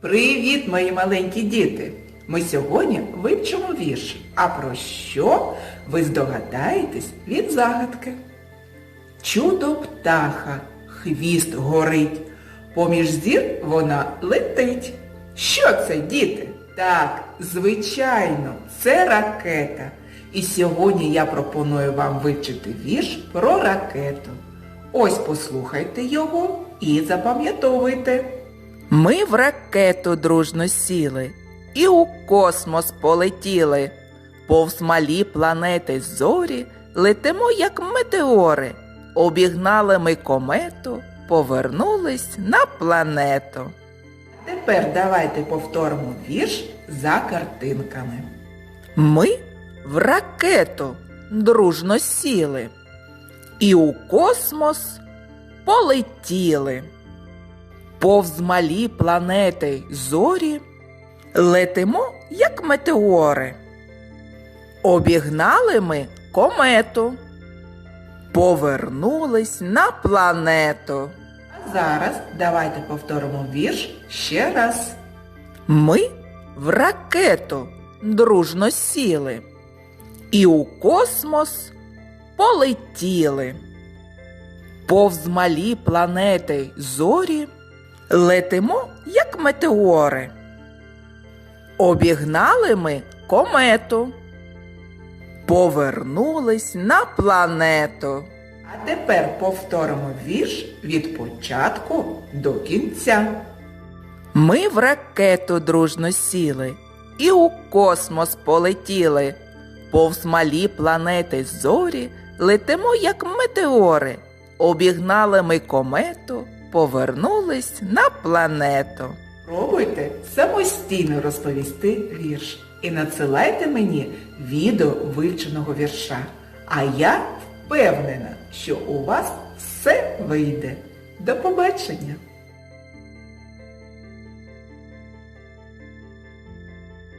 Привіт, мої маленькі діти! Ми сьогодні вивчимо вірш. А про що ви здогадаєтесь від загадки? Чудо птаха, хвіст горить, поміж зір вона летить. Що це, діти? Так, звичайно, це ракета. І сьогодні я пропоную вам вивчити вірш про ракету. Ось послухайте його і запам'ятовуйте. Ми в ракету дружно сіли і у космос полетіли. Повз малі планети зорі летимо, як метеори. Обігнали ми комету, повернулись на планету. Тепер давайте повторимо вірш за картинками. Ми в ракету дружно сіли і у космос полетіли. Повз малі планети зорі летимо, як метеори. Обігнали ми комету, повернулись на планету. А зараз давайте повторимо вірш ще раз. Ми в ракету дружно сіли і у космос полетіли. Повз малі планети зорі летимо, як метеори. Обігнали ми комету, повернулись на планету. А тепер повторимо вірш від початку до кінця. Ми в ракету дружно сіли і у космос полетіли. Повз малі планети зорі летимо, як метеори. Обігнали ми комету, повернулись на планету. Пробуйте самостійно розповісти вірш і надсилайте мені відео вивченого вірша. А я впевнена, що у вас все вийде. До побачення!